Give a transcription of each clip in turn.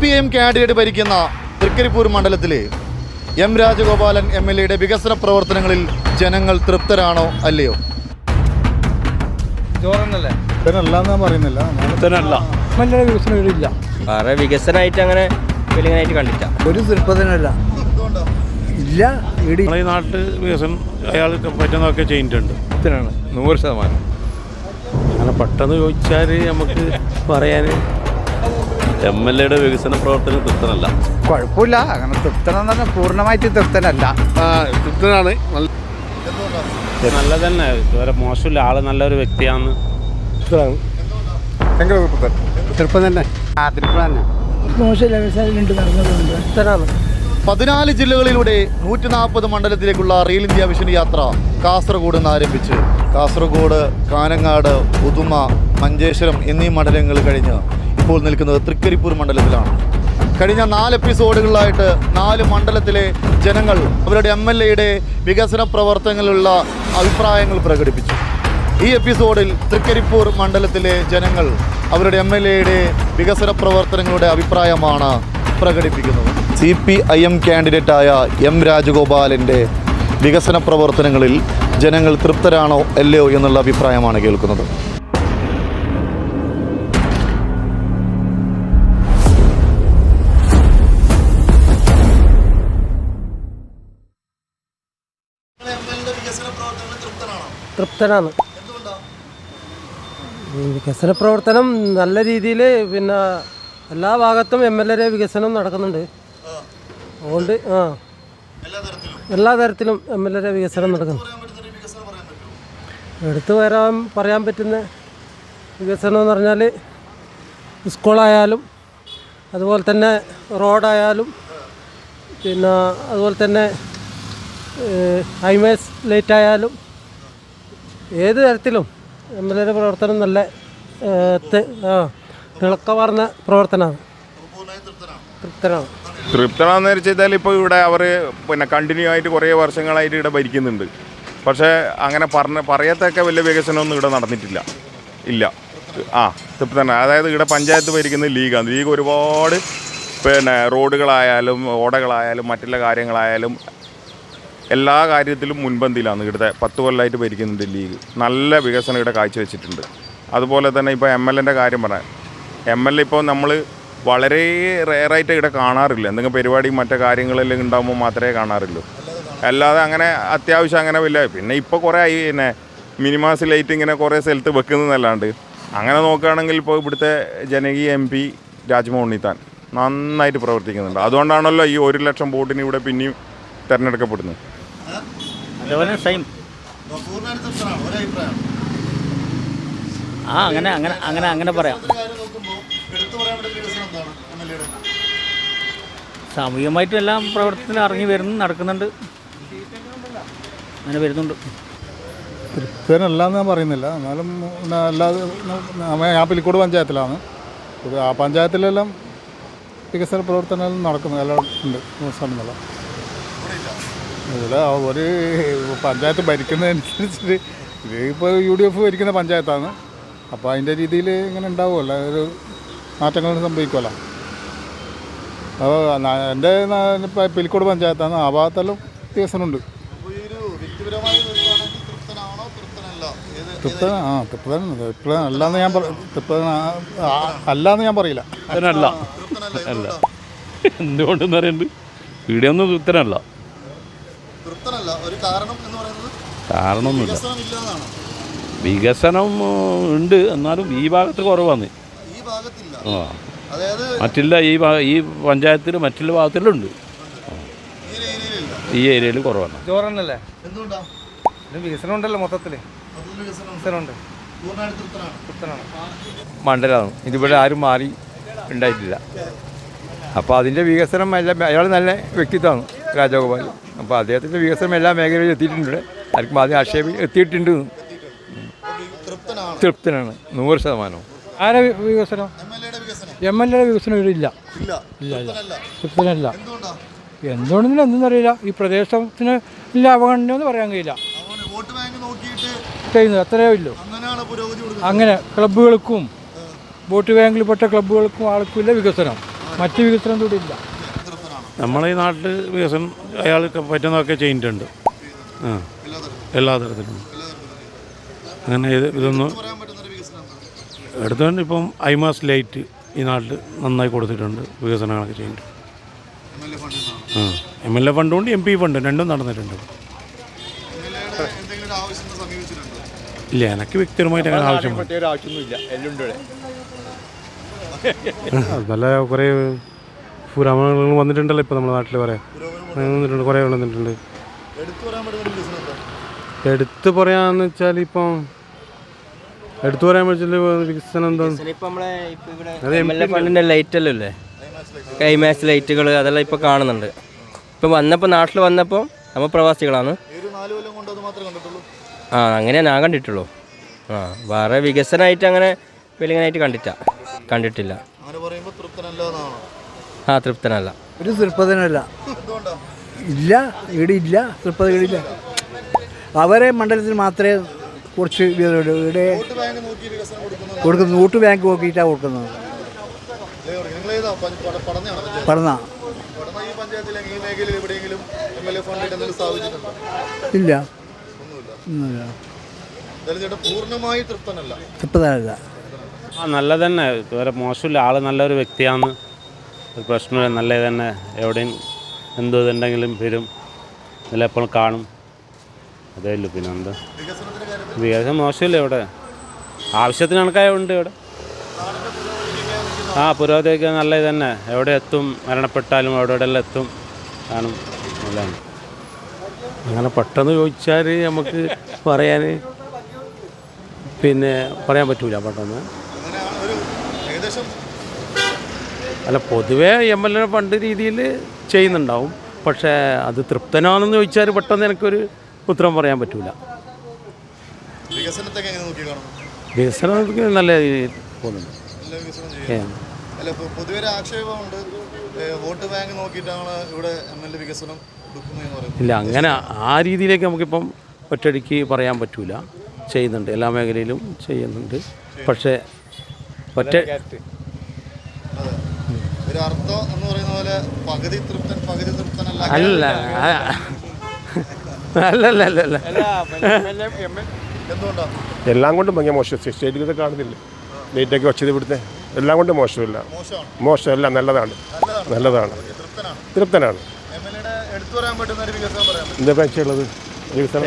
P M candidate ഭരിക്കുന്ന തൃക്കരിപ്പൂർ മണ്ഡലത്തിലെ M Rajagopalan M L എയുടെ വികസന പ്രവർത്തനങ്ങളിൽ ജനങ്ങൾ തൃപ്തരാണോ അല്ലയോ? വേറെ വികസനമായിട്ട് അങ്ങനെ ഫീലിംഗായിട്ട് കണ്ടില്ല. ഒരു തൃപ്പതിനല്ല ഇല്ല ഈ നാട്ടിൽ വികസനം അയാൾക്ക് പറ്റുന്നതൊക്കെ ചെയ്തിട്ടുണ്ട്. നൂറ് ശതമാനം. അങ്ങനെ പെട്ടെന്ന് ചോദിച്ചാൽ നമുക്ക് പറയാൻ എം എൽ എയുടെ വികസന പ്രവർത്തനം തൃപ്തനല്ല. കുഴപ്പമില്ല. അങ്ങനെ തൃപ്തനെന്ന് പറഞ്ഞാൽ പൂർണമായിട്ട് തൃപ്തനല്ല. തൃപ്തനാണ്. നല്ല തന്നെ ഇതുവരെ മോശമില്ല. ആൾ നല്ലൊരു വ്യക്തിയാണ് തൃപ്തൻ. തന്നെ. ആ തൃപ്തൻ തന്നെ. പതിനാല് ജില്ലകളിലൂടെ നൂറ്റി നാൽപ്പത് മണ്ഡലത്തിലേക്കുള്ള റെയിൽ ഇന്ത്യ മിഷൻ യാത്ര കാസർഗോഡ് നിന്ന് ആരംഭിച്ച്. കാസർഗോഡ് കാനങ്ങാട് പുതുമ മഞ്ചേശ്വരം എന്നീ മണ്ഡലങ്ങൾ കഴിഞ്ഞ് ഇപ്പോൾ നിൽക്കുന്നത് തൃക്കരിപ്പൂർ മണ്ഡലത്തിലാണ്. കഴിഞ്ഞ നാല് എപ്പിസോഡുകളിലായിട്ട് നാല് മണ്ഡലത്തിലെ ജനങ്ങൾ അവരുടെ എം എൽ എയുടെ വികസന പ്രവർത്തനങ്ങളിലുള്ള അഭിപ്രായങ്ങൾ പ്രകടിപ്പിച്ചു. ഈ എപ്പിസോഡിൽ തൃക്കരിപ്പൂർ മണ്ഡലത്തിലെ ജനങ്ങൾ അവരുടെ എം എൽ എയുടെ വികസന പ്രവർത്തനങ്ങളുടെ അഭിപ്രായമാണ് പ്രകടിപ്പിക്കുന്നത്. സി പി ഐ എം കാൻഡിഡേറ്റായ എം രാജഗോപാലിന്റെ വികസന പ്രവർത്തനങ്ങളിൽ ജനങ്ങൾ തൃപ്തരാണോ അല്ലയോ എന്നുള്ള അഭിപ്രായമാണ് കേൾക്കുന്നത്. തൃപ്തനാണ്. ഈ വികസന പ്രവർത്തനം നല്ല രീതിയിൽ പിന്നെ എല്ലാ ഭാഗത്തും എം എൽ എ വികസനം നടക്കുന്നുണ്ട്. അതുകൊണ്ട് ആ. എല്ലാ തരത്തിലും എം എൽ എ വികസനം നടക്കുന്നു. എടുത്തു വരാൻ പറയാൻ പറ്റുന്ന വികസനം എന്ന് പറഞ്ഞാൽ സ്കൂളായാലും അതുപോലെ തന്നെ റോഡായാലും പിന്നെ അതുപോലെ തന്നെ ഹൈവേസ് ലൈറ്റ് ആയാലും ഏത് തരത്തിലും എം എൽ എയുടെ പ്രവർത്തനം നല്ല തിളക്കമാർന്ന പ്രവർത്തനമാണ്. തൃപ്തനാണ്. തൃപ്തനാന്ന് വെച്ചാൽ ഇപ്പോൾ ഇവിടെ അവർ പിന്നെ കണ്ടിന്യൂ ആയിട്ട് കുറേ വർഷങ്ങളായിട്ട് ഇവിടെ ഭരിക്കുന്നുണ്ട്. പക്ഷേ അങ്ങനെ പറഞ്ഞ പറയത്തൊക്കെ വലിയ വികസനമൊന്നും ഇവിടെ നടന്നിട്ടില്ല. ഇല്ല. ആ തൃപ്തന അതായത് ഇവിടെ പഞ്ചായത്ത് ഭരിക്കുന്ന ലീഗാണ്. ലീഗ് ഒരുപാട് പിന്നെ റോഡുകളായാലും ഓടകളായാലും മറ്റുള്ള കാര്യങ്ങളായാലും എല്ലാ കാര്യത്തിലും മുൻപന്തിയിലാണ്. ഇവിടുത്തെ പത്ത് കൊല്ലമായിട്ട് ഭരിക്കുന്നുണ്ട് ലീഗ്. നല്ല വികസനം ഇവിടെ കാഴ്ചവെച്ചിട്ടുണ്ട്. അതുപോലെ തന്നെ ഇപ്പോൾ എം എൽ എന്റെ കാര്യം പറയാം എം എൽ എ ഇപ്പോൾ നമ്മൾ വളരെ റെയറായിട്ട് ഇവിടെ കാണാറില്ല. എന്തെങ്കിലും പരിപാടി മറ്റു കാര്യങ്ങളെല്ലാം ഉണ്ടാകുമ്പോൾ മാത്രമേ കാണാറുള്ളൂ. അല്ലാതെ അങ്ങനെ അത്യാവശ്യം അങ്ങനെ വലിയ പിന്നെ ഇപ്പോൾ കുറേ ആയി. പിന്നെ മിനിമാസ് ലൈറ്റ് ഇങ്ങനെ കുറേ സ്ഥലത്ത് വെക്കുന്നതല്ലാണ്ട്. അങ്ങനെ നോക്കുകയാണെങ്കിൽ ഇപ്പോൾ ഇവിടുത്തെ ജനകീയ എം പി രാജ്മോഹൻ ഉണ്ണിത്താൻ നന്നായിട്ട് പ്രവർത്തിക്കുന്നുണ്ട്. അതുകൊണ്ടാണല്ലോ ഈ ഒരു ലക്ഷം വോട്ടിന് ഇവിടെ പിന്നെയും തിരഞ്ഞെടുക്കപ്പെടുന്നത്. അതേപോലെ സെയിം ആ അങ്ങനെ അങ്ങനെ അങ്ങനെ അങ്ങനെ പറയാം. സാമൂഹികമായിട്ടും എല്ലാം പ്രവർത്തനത്തിൽ ഇറങ്ങി വരുന്നു നടക്കുന്നുണ്ട്. അങ്ങനെ വരുന്നുണ്ട്. തൃപ്തനല്ലാന്ന് ഞാൻ പറയുന്നില്ല. എന്നാലും അല്ലാതെ ഞാൻ പിലിക്കോട് പഞ്ചായത്തിലാണ്. ആ പഞ്ചായത്തിലെല്ലാം വികസന പ്രവർത്തനങ്ങൾ നടക്കുന്നു എല്ലാം ഉണ്ട്. സ്ഥലങ്ങളെല്ലാം ഇവിടെ ഒരു പഞ്ചായത്ത് ഭരിക്കുന്നതനുസരിച്ചിട്ട് ഇത് ഇപ്പോൾ യു ഡി എഫ് ഭരിക്കുന്ന പഞ്ചായത്താണ്. അപ്പോൾ അതിന്റെ രീതിയിൽ ഇങ്ങനെ ഉണ്ടാവുമല്ലോ ഒരു മാറ്റങ്ങൾ സംഭവിക്കുമല്ലോ. അപ്പോൾ എന്റെ പിലിക്കോട് പഞ്ചായത്താണ്. ആ ഭാഗത്തെല്ലാം വികസനമുണ്ട് തൃപ്തന ആ തൃപ്തൻ തൃപ്തൻ അല്ലാന്ന് ഞാൻ പറ- തൃപ്തൻ അല്ലാന്ന് ഞാൻ പറയില്ല. അല്ല. എന്തുകൊണ്ടെന്ന് പറയുന്നത് ഇവിടെയൊന്നും തൃപ്തനല്ല തൃപ്തനല്ല. ഒരു കാരണം എന്ന് പറയുന്നത് കാരണമൊന്നുമില്ല. വികസനം ഉണ്ട്. എന്നാലും ഈ ഭാഗത്ത് കുറവാണ് ഈ ഭാഗത്തില്ല. ആ. അതായത് മറ്റില്ല ഈ ഭാ- ഈ പഞ്ചായത്തിൽ മറ്റുള്ള ഭാഗത്തിലുണ്ട്. ഈ ഏരിയയിൽ കുറവാണ്. ചോറന്നല്ലേ എന്തുകൊണ്ടാ? വികസനം ഉണ്ടല്ലോ മൊത്തത്തിൽ മൊത്തത്തിൽ വികസനം വികസനമുണ്ട്. പൂർണമായിട്ട് തൃപ്തനാണ്. തൃപ്തനാണ്. മണ്ഡലമാണ് ഇതിവിടെ ആരും മാറി ഉണ്ടായിട്ടില്ല. അപ്പോൾ അതിന്റെ വികസനം എല്ലാം അയാൾ നല്ല വ്യക്തിത്വമാണ്. രാജഗോപാൽ. അപ്പോൾ അദ്ദേഹത്തിന്റെ വികസനം എല്ലാ മേഖലയിലും എത്തിയിട്ടുണ്ട്. ആർക്കും ആദ്യം ആക്ഷേപം എത്തിയിട്ടുണ്ട്. തൃപ്തനാണ്. നൂറ് ശതമാനം ആരെ വികസനം? എം എൽ എയുടെ വികസനം. ഇവിടെ ഇല്ല. ഇല്ല. ഇല്ല തൃപ്തനല്ല. എന്തുകൊണ്ടെങ്കിലും എന്തെന്നറിയില്ല. ഈ പ്രദേശത്തിന് ഇല്ല അവഗണന എന്ന് പറയാൻ കഴിയില്ല. അതുകൊണ്ട് വോട്ട് ബാങ്ക് നോക്കിയിട്ട് ചെയ്യുന്നത് അത്രയോ ഇല്ല പുരോഗതി കൊടുക്കുന്നത്. അങ്ങനെ ക്ലബ്ബുകൾക്കും വോട്ട് ബാങ്കിൽപ്പെട്ട ക്ലബ്ബുകൾക്കും ആൾക്കും ഇല്ല വികസനം. മറ്റ് വികസനം കൂടി ഇല്ല. നമ്മളെ ഈ നാട്ടിൽ വികസനം അയാൾക്ക് പറ്റുന്നതൊക്കെ ചെയ്തിട്ടുണ്ട്. ആ. എല്ലാ തരത്തിലും. അങ്ങനെ ഇത് ഇതൊന്നും എടുത്തുകൊണ്ട് ഇപ്പം ഐമാസ് ലൈറ്റ് ഈ നാട്ടിൽ നന്നായി കൊടുത്തിട്ടുണ്ട് വികസനങ്ങളൊക്കെ ചെയ്യുന്നുണ്ട് ആ. എം എൽ എ ഫണ്ടും ഉണ്ട് എം പി ഫണ്ടും രണ്ടും നടന്നിട്ടുണ്ട്. ആവശ്യം ഇല്ല എനിക്ക് വ്യക്തിപരമായിട്ട് അങ്ങനെ ആവശ്യമില്ല ഒരു എല്ലാം ഉണ്ട് ഇവിടെ. നല്ല കുറേ പുരാമണങ്ങൾ വന്നിട്ടുണ്ടല്ലോ ഇപ്പോൾ നമ്മുടെ നാട്ടിൽ കുറേ. വന്നിട്ടുണ്ട് കുറേ വന്നിട്ടുണ്ട്. എടുത്തു പറയാന്ന് വെച്ചാൽ ഇപ്പം എടുത്തു പറയാൻ പറ്റില്ല വികസനം എന്താ? ലൈറ്റ് നമ്മളെ ഇപ്പം ഇവിടെ അത് എം എൽ എ ഫണ്ടിന്റെ ലൈറ്റല്ലോ അല്ലേ കൈമാക്സ് ലൈറ്റുകൾ അതെല്ലാം ഇപ്പോൾ കാണുന്നുണ്ട്. ഇപ്പം വന്നപ്പോൾ നാട്ടിൽ വന്നപ്പോൾ നമ്മൾ പ്രവാസികളാണ്. ഒരു നാല് കൊല്ലം കൊണ്ട് അത് കണ്ടിട്ടുള്ളൂ? ആ അങ്ങനെ ഞാൻ കണ്ടിട്ടുള്ളൂ. ആ വേറെ വികസനമായിട്ട് അങ്ങനെ വെളിങ്ങനായിട്ട് കണ്ടിട്ടാ കണ്ടിട്ടില്ല. ആ തൃപ്തനല്ല. ഒരു തൃപ്തനല്ല. ഇല്ല ഇവിടെ ഇല്ല തൃപ്പതകളില്ല അവരെ മണ്ഡലത്തിൽ മാത്രമേ കുറച്ച് വീതമുള്ളൂ ഇവിടെ കൊടുക്കുന്നു നോട്ട് ബാങ്ക് നോക്കിയിട്ടാണ് കൊടുക്കുന്നത്. പഠന ഇല്ല. തൃപ്തനല്ല. ആ നല്ല തന്നെ ഇതുവരെ മോശമില്ല. ആൾ നല്ലൊരു വ്യക്തിയാണ് ഒരു പ്രശ്നമില്ല നല്ല തന്നെ. എവിടെയും എന്ത് ഇതുണ്ടെങ്കിലും വരും. ഇതിൽ എപ്പോഴും കാണും. അതേ ഉള്ളൂ പിന്നെ എന്താ? വികസനം മോശമില്ല ഇവിടെ. ആവശ്യത്തിന് കണക്കായ ഉണ്ട് ഇവിടെ. ആ പുരോഗതിക്ക് നല്ല ഇത് തന്നെ. എവിടെ എത്തും മരണപ്പെട്ടാലും അവിടെ എവിടെയെല്ലാം എത്തും. കാണും. നല്ലതാണ്. അങ്ങനെ പെട്ടെന്ന് ചോദിച്ചാൽ നമുക്ക് പറയാൻ പിന്നെ പറയാൻ പറ്റൂല പെട്ടെന്ന്. അല്ല പൊതുവേ എം എൽ എ ഫണ്ട് രീതിയിൽ ചെയ്യുന്നുണ്ടാവും. പക്ഷേ അത് തൃപ്തനാണെന്ന് ചോദിച്ചാൽ പെട്ടെന്ന് എനിക്കൊരു ഉത്തരം പറയാൻ പറ്റൂല. വികസനത്തിന് നല്ല രീതിയിൽ പോകുന്നുണ്ട്. നല്ല വികസനം ഏ. അല്ല ഇപ്പോൾ പൊതുവെ ഒരു ആക്ഷേപമുണ്ട്. വോട്ട് ബാങ്ക് നോക്കിയിട്ടാണ് ഇവിടെ എം എൽ എ വികസനം കൊടുക്കുന്നതെന്ന് പറയുന്നത്. ഇല്ല അങ്ങനെ ആ രീതിയിലേക്ക് നമുക്കിപ്പം ഒറ്റടിക്ക് പറയാൻ പറ്റൂല. ചെയ്യുന്നുണ്ട്. എല്ലാ മേഖലയിലും ചെയ്യുന്നുണ്ട്. പക്ഷേ ഒറ്റ ഒരു അർത്ഥം എന്ന് പറയുന്ന പോലെ പകുതി തൃപ്തൻ പകുതി തൃപ്തനല്ല. അല്ല അല്ലല്ല അല്ല അല്ല എന്തുകൊണ്ടാണ് എല്ലാം കൊണ്ടും ഭയങ്കര മോശം. സ്റ്റേറ്റിൽ ഇതൊക്കെ കാണുന്നില്ല? നീറ്റൊക്കെ വച്ചത് ഇവിടുത്തെ. എല്ലാം കൊണ്ടും മോശമില്ല. മോശമല്ല നല്ലതാണ്. നല്ലതാണ്. തൃപ്തനാണ്. എന്താ പറ്റുള്ളത്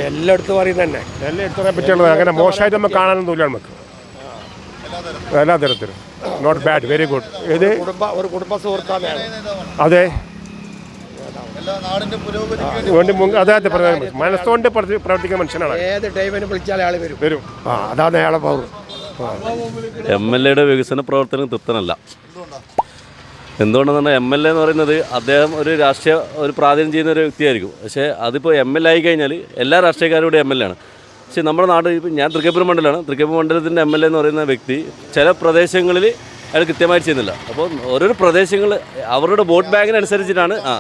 എല്ലായിടത്തും പറയുന്നത് തന്നെ. എല്ലാം എടുത്തു പറയാൻ പറ്റുള്ളത് അങ്ങനെ മോശമായിട്ട് നമുക്ക് കാണാനൊന്നുമില്ല നമുക്ക് എല്ലാ തരത്തിലും. നോട്ട് ബാഡ് വെരി ഗുഡ് ഇത് കുടുംബ ഒരു കുടുംബ സുഹൃത്താണ് അതെ. എല്ലാ നാടിന്റെ പുരോഗതിക്ക് വേണ്ടി വേണ്ടി മുൻ- അതായത് പ്രധാനമന്ത്രി മനസ്സുകൊണ്ട് പ്രവർത്തിക്കുന്ന മനുഷ്യനാണ് ഏത് ടൈമിന് വിളിച്ചാൽ ആൾ വരും. വരും. ആ അതാണ് അയാളെ പവർ എം എൽ എയുടെ വികസന പ്രവർത്തനം തൃപ്തനല്ല. എന്തുകൊണ്ടെന്ന് പറഞ്ഞാൽ എം എൽ എ എന്ന് പറയുന്നത് അദ്ദേഹം ഒരു രാഷ്ട്രീയ ഒരു പ്രാതിനിധ്യം ചെയ്യുന്ന ഒരു വ്യക്തിയായിരിക്കും. പക്ഷേ അതിപ്പോൾ എം എൽ എ ആയി കഴിഞ്ഞാൽ എല്ലാ കൂടെ എം എൽ എ ആണ്. പക്ഷേ നമ്മുടെ നാട് ഞാൻ തൃക്കപ്പൂർ മണ്ഡലമാണ്. തൃക്കപ്പൂർ മണ്ഡലത്തിന്റെ എം എൽ എ എന്ന് പറയുന്ന വ്യക്തി ചില പ്രദേശങ്ങളിൽ അയാൾ കൃത്യമായിട്ട് ചെയ്യുന്നില്ല. അപ്പോൾ ഓരോരോ പ്രദേശങ്ങൾ അവരുടെ വോട്ട് ബാങ്കിനനുസരിച്ചിട്ടാണ് ആ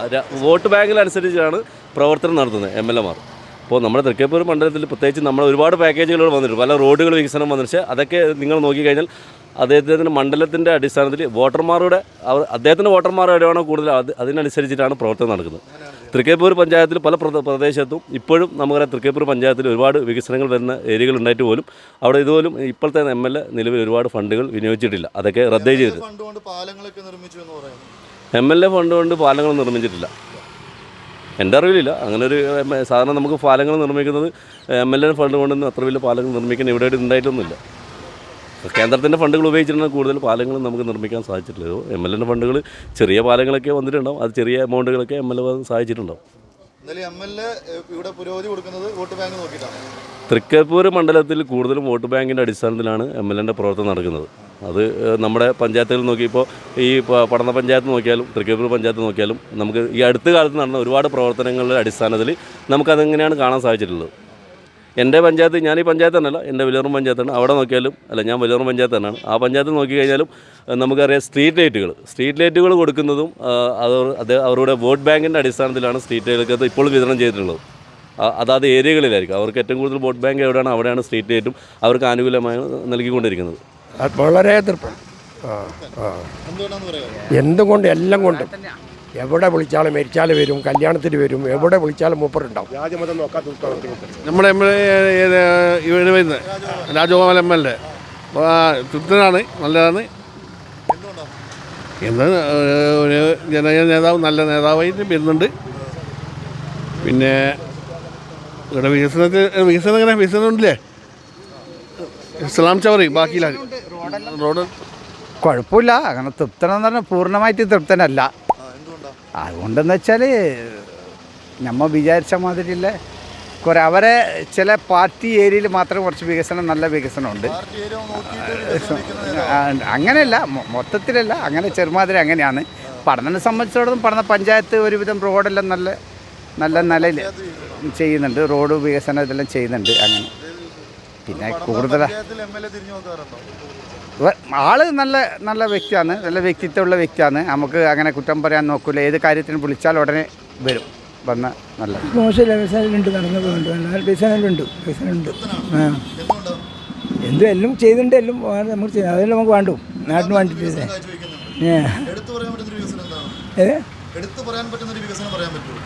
വോട്ട് ബാങ്കിനനുസരിച്ചിട്ടാണ് പ്രവർത്തനം നടത്തുന്നത് എം എൽ എമാർ അപ്പോൾ നമ്മുടെ തൃക്കേപ്പൂർ മണ്ഡലത്തിൽ പ്രത്യേകിച്ച് നമ്മൾ ഒരുപാട് പാക്കേജുകൾ വന്നിട്ടുണ്ട്. പല റോഡുകൾ വികസനം വന്നിട്ട് അതൊക്കെ നിങ്ങൾ നോക്കിക്കഴിഞ്ഞാൽ അദ്ദേഹത്തിന്റെ മണ്ഡലത്തിന്റെ അടിസ്ഥാനത്തിൽ വോട്ടർമാരുടെ അദ്ദേഹത്തിന്റെ വോട്ടർമാരുടെ എവിടെയാണോ കൂടുതൽ അത് അതിനനുസരിച്ചിട്ടാണ് പ്രവർത്തനം നടക്കുന്നത്. തൃക്കേപ്പൂർ പഞ്ചായത്തിൽ പല പ്രദ- പ്രദേശത്തും ഇപ്പോഴും നമുക്കറിയാം തൃക്കേപ്പൂർ പഞ്ചായത്തിൽ ഒരുപാട് വികസനങ്ങൾ വരുന്ന ഏരിയകൾ ഉണ്ടായിട്ട് പോലും അവിടെ ഇതുപോലും ഇപ്പോഴത്തെ എം എൽ എ നിലവിൽ ഒരുപാട് ഫണ്ടുകൾ വിനിയോഗിച്ചിട്ടില്ല. അതൊക്കെ റദ്ദ് ചെയ്ത്. എം എൽ എ ഫണ്ട് കൊണ്ട് പാലങ്ങൾ നിർമ്മിച്ചിട്ടില്ല. എന്റെ അറിവിലില്ല. അങ്ങനെ ഒരു സാധാരണ നമുക്ക് പാലങ്ങൾ നിർമ്മിക്കുന്നത് എം എൽ എ ഫണ്ട് കൊണ്ടൊന്നും അത്ര വലിയ പാലങ്ങൾ നിർമ്മിക്കുന്ന ഇവിടെ ഉണ്ടായിട്ടൊന്നുമില്ല. കേന്ദ്രത്തിന്റെ ഫണ്ടുകൾ ഉപയോഗിച്ചിട്ടാണ് കൂടുതൽ പാലങ്ങൾ നമുക്ക് നിർമ്മിക്കാൻ സാധിച്ചിട്ടുള്ളത്. എം എൽ എന്റെ ഫണ്ടുകൾ ചെറിയ പാലങ്ങളൊക്കെ വന്നിട്ടുണ്ടാവും. അത് ചെറിയ എമൗണ്ടുകളൊക്കെ എം എൽ എ സഹായിച്ചിട്ടുണ്ടാവും. ഇവിടെ പുരോഗതി കൊടുക്കുന്നത് വോട്ട് ബാങ്ക് നോക്കിയിട്ടാണ്. തൃക്കരിപ്പൂർ മണ്ഡലത്തിൽ കൂടുതലും വോട്ട് ബാങ്കിന്റെ അടിസ്ഥാനത്തിലാണ് എം എൽ എന്റെ പ്രവർത്തനം നടക്കുന്നത്. അത് നമ്മുടെ പഞ്ചായത്തുകൾ നോക്കിയപ്പോൾ ഈ പഠന പടന്ന പഞ്ചായത്ത് നോക്കിയാലും തൃക്കരിപ്പൂർ പഞ്ചായത്ത് നോക്കിയാലും നമുക്ക് ഈ അടുത്ത കാലത്ത് നടന്ന ഒരുപാട് പ്രവർത്തനങ്ങളുടെ അടിസ്ഥാനത്തിൽ നമുക്കതെങ്ങനെയാണ് കാണാൻ സാധിച്ചിട്ടുള്ളത്. എന്റെ പഞ്ചായത്ത് ഞാൻ ഈ പഞ്ചായത്ത് തന്നെയല്ല എന്റെ വലിയറും പഞ്ചായത്താണ് അവിടെ നോക്കിയാലും അല്ല ഞാൻ വലിയറും പഞ്ചായത്ത് തന്നെയാണ്. ആ പഞ്ചായത്ത് നോക്കി കഴിഞ്ഞാലും നമുക്കറിയാം സ്ട്രീറ്റ് ലൈറ്റുകൾ. സ്ട്രീറ്റ് ലൈറ്റുകൾ കൊടുക്കുന്നതും അത് അത് അവരുടെ വോട്ട് ബാങ്കിന്റെ അടിസ്ഥാനത്തിലാണ് സ്ട്രീറ്റ് ലൈറ്റുകൾക്ക് ഇപ്പോൾ വിതരണം ചെയ്തിട്ടുള്ളത്. അതാത് ഏരിയകളിലായിരിക്കും. അവർക്ക് ഏറ്റവും കൂടുതൽ വോട്ട് ബാങ്ക് എവിടെയാണ് അവിടെയാണ് സ്ട്രീറ്റ് ലൈറ്റും അവർക്ക് ആനുകൂല്യമായി നൽകിക്കൊണ്ടിരിക്കുന്നത്. വളരെ എന്തുകൊണ്ട്? എല്ലാം കൊണ്ടും. എവിടെ വിളിച്ചാലും മരിച്ചാൽ വരും കല്യാണത്തിന് വരും എവിടെ വിളിച്ചാലും മൂപ്പറുണ്ടാവും നമ്മുടെ എം എൽ എ ഇവിടെ വരുന്നത്? Rajagopal M L A. തൃപ്തനാണ് നല്ലതാണ്. എന്ന് ഒരു ജനകീയ നേതാവ് നല്ല നേതാവായിട്ട് വരുന്നുണ്ട്. പിന്നെ ഇവിടെ വികസനത്തിൽ വികസനം ഇങ്ങനെ വികസനം ഉണ്ടല്ലേ? ഇസ്ലാം ചവറി ബാക്കിയില്ല റോഡ് കുഴപ്പമില്ല. അങ്ങനെ തൃപ്തനെന്ന് പറഞ്ഞാൽ പൂർണമായിട്ട് തൃപ്തനല്ല. അതുകൊണ്ടെന്ന് വെച്ചാൽ നമ്മൾ വിചാരിച്ച മാതിരിയുള്ള കുറേ അവരെ ചില പാർട്ടി ഏരിയയിൽ മാത്രം കുറച്ച് വികസനം നല്ല വികസനമുണ്ട്. ഉണ്ട് അങ്ങനെയല്ല. മൊത്തത്തിലല്ല. അങ്ങനെ ചെറുമാതിരി അങ്ങനെയാണ്. പഠനത്തെ സംബന്ധിച്ചിടത്തോളം പഠന പഞ്ചായത്ത് ഒരുവിധം റോഡെല്ലാം നല്ല നല്ല നിലയിൽ ചെയ്യുന്നുണ്ട്. റോഡ് വികസനം ഇതെല്ലാം ചെയ്യുന്നുണ്ട്. അങ്ങനെ. പിന്നെ കൂടുതലാണ് ആൾ നല്ല നല്ല വ്യക്തിയാണ്. നല്ല വ്യക്തിത്വമുള്ള വ്യക്തിയാണ്. നമുക്ക് അങ്ങനെ കുറ്റം പറയാൻ നോക്കില്ല ഏത് കാര്യത്തിനും വിളിച്ചാൽ ഉടനെ വരും. വന്ന നല്ല മോശമില്ല വികസനമുണ്ട് നടന്നു പോകുന്നുണ്ട് വികസനമുണ്ട് വികസനമുണ്ട് ആ. എന്തുകൊണ്ടാ എന്തും എല്ലാം ചെയ്തിട്ടുണ്ട് എല്ലാം നമുക്ക് ചെയ്യാം. അതെല്ലാം നമുക്ക് വേണ്ടു. നാട്ടിന് വേണ്ടിട്ട് ഏ. എടുത്തു പറയാൻ പറ്റുന്ന ഒരു വികസനം എന്താണ് എടുത്തു പറയാൻ പറ്റുന്ന ഒരു വികസനം പറയാൻ പറ്റുമോ?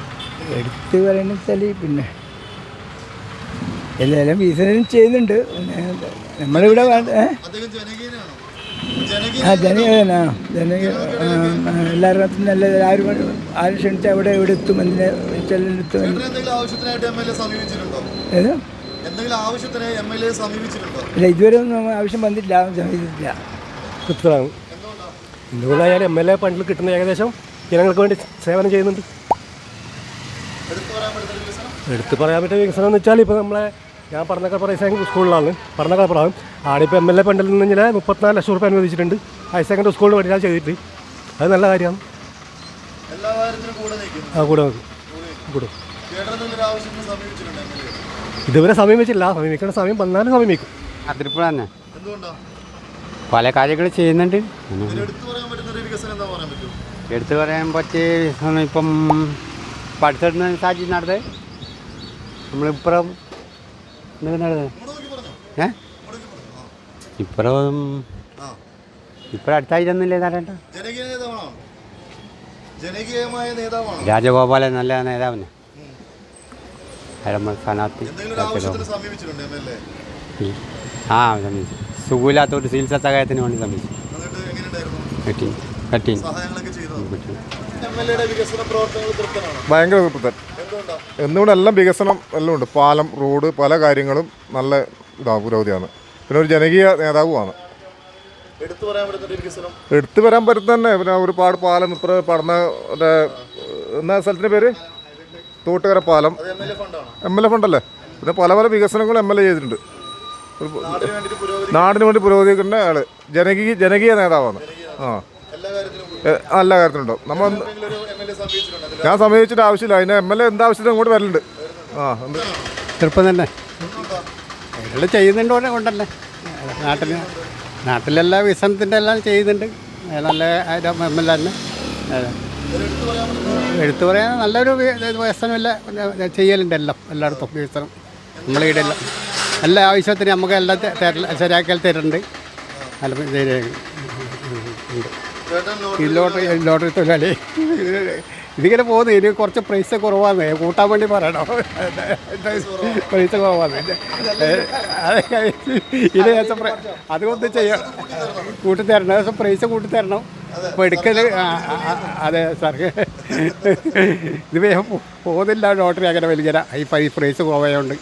എടുത്ത് പറയുന്നത് വെച്ചാൽ പിന്നെ എല്ലാവരും ബിസിനസ് ചെയ്യുന്നുണ്ട്. പിന്നെ നമ്മളിവിടെ ആ അദ്ദേഹം ജനകീയനാണോ? ജനകീയ എല്ലാവരും നല്ല ആരും ആരും ക്ഷണിച്ചാൽ അവിടെ ഇവിടെ എത്തും. എന്തിനെ ഏത്? സമീപിച്ചിട്ടുണ്ടോ? ഇല്ല ഇതുവരെ ഒന്നും ആവശ്യം വന്നിട്ടില്ല. സമയത്തില്ല കൃത്യമാണ് എന്തുകൊണ്ടായാലും എം എൽ എ ഫണ്ടിൽ കിട്ടുന്ന ഏകദേശം ജനങ്ങൾക്ക് വേണ്ടി സേവനം ചെയ്യുന്നുണ്ട്. എടുത്തു പറയാൻ പറ്റുന്ന ഒരു വികസനം? എടുത്ത് പറയാൻ പറ്റിയ വികസനം എന്ന് വെച്ചാൽ ഇപ്പോൾ നമ്മളെ ഞാൻ പറഞ്ഞ പ്രൈസ് സ്കൂളിലാണ്. പറഞ്ഞ ആണിപ്പോൾ എം എൽ എ ഫണ്ടിൽ നിന്ന് ഇങ്ങനെ മുപ്പത്തിനാല് ലക്ഷം റുപ്യ അനുവദിച്ചിട്ടുണ്ട്. ഹയർ സെക്കൻഡറി സ്കൂളിൽ ഞാൻ ചെയ്തിട്ട്. അത് നല്ല കാര്യമാണ്. എല്ലാ കാര്യത്തിനും കൂടെ നിൽക്കുന്നു ആ കൂടെ. കൂടും ഇതുവരെ സമീപിച്ചില്ല സമീപിക്കേണ്ട സമയം വന്നാലും സമീപിക്കും അതിരിപ്പുഴ തന്നെ. പല കാര്യങ്ങൾ ചെയ്യുന്നുണ്ട്. എടുത്തു പറയാൻ പറ്റുന്ന ഒരു എന്താ പറയാൻ പറ്റും? എടുത്തു പറയാൻ പറ്റിയ വികസനം ഇപ്പം പഠിച്ചിടുന്ന സാഹചര്യം നടന്നത് നമ്മളിപ്പുറം എന്തൊക്കെ നടന്നത് ഇങ്ങോട്ട് നോക്കി പറഞ്ഞോ ഏ? ഇപ്പഴും നടേണ്ട ജനകീയ നേതാവാണോ? ജനകീയമായ നേതാവാണ്? രാജഗോപാലൻ നല്ല നേതാവിന്. സ്ഥാനാർത്ഥി. ആ സമീപിച്ചു. സുഖമില്ലാത്തൊരു ചികിത്സാ സഹായത്തിന് വേണ്ടി സമീപിച്ചു. എന്നിട്ട് എങ്ങനെയുണ്ടായിരുന്നു? കെട്ടി കെട്ടി സഹായങ്ങളൊക്കെ ചെയ്തോ? എം എൽ വികസന പ്രവർത്തനങ്ങൾ തൃപ്തനാണോ? ഭയങ്കര തൃപ്തൻ. എന്തുകൊണ്ടാ? എന്തുകൊണ്ട് എല്ലാം വികസനം എല്ലാം ഉണ്ട്. പാലം റോഡ് പല കാര്യങ്ങളും നല്ല ഇതാ പുരോഗതിയാണ്. പിന്നെ ഒരു ജനകീയ നേതാവുമാണ്. എടുത്തു വരാൻ പറ്റുന്ന തന്നെ. പിന്നെ ഒരുപാട് പാലം ഇപ്പം പഠന എന്നാ സ്ഥലത്തിന്റെ പേര്? തോട്ടുകര പാലം. എം എൽ എ ഫണ്ടല്ലേ? പിന്നെ പല പല വികസനങ്ങളും എം എൽ എ ചെയ്തിട്ടുണ്ട്. നാടിന് വേണ്ടി പുരോഗതി നാടിന് വേണ്ടി പുരോഗതിക്കുന്ന ആൾ. ജനകീയ ജനകീയ നേതാവാണ്. ആ. കാര്യത്തിലും കാര്യത്തിലുണ്ടോ. നമ്മൾ ഞാൻ സമീപിച്ചിട്ട് ആവശ്യമില്ല. അതിന് എം എൽ എ എന്താവശ്യത്തിനും ഇങ്ങോട്ട് വരലുണ്ട്. ആ എന്ത്? ചെറുപ്പം തന്നെ. അയാൾ ചെയ്യുന്നുണ്ട് കൊണ്ടല്ലേ. നാട്ടിൽ നാട്ടിലെല്ലാം വികസനത്തിന്റെ എല്ലാം ചെയ്യുന്നുണ്ട്. നല്ല എം എൽ എ തന്നെ. എടുത്തു പറയാൻ നല്ലൊരു വികസനമില്ല ചെയ്യലുണ്ട് എല്ലാം എല്ലായിടത്തും വികസനം. നമ്മളിവിടെ എല്ലാം എല്ലാ ആവശ്യത്തിനും നമുക്ക് എല്ലാം ശരിയാക്കൽ തരുന്നുണ്ട് നല്ല ഉണ്ട്. ഈ ലോട്ടറി ലോട്ടറി തൊഴിലാളി. ഇതിങ്ങനെ പോകുന്നു. ഇനി കുറച്ച് പൈസ കുറവാണ് കൂട്ടാൻ വേണ്ടി പറയണോ? പൈസ കുറവാണ് ഏകദേശം പ്ര- അതുകൊണ്ട് ചെയ്യാം. കൂട്ടിത്തരണം. ഏകദേശം പ്രൈസ് കൂട്ടി തരണം അപ്പോൾ എടുക്കൽ അതെ സാർ ഇത് വേഗം പോകുന്നില്ല ലോട്ടറി അങ്ങനെ വലിയ ഈ പ്രൈസ് കുറവായതുകൊണ്ട്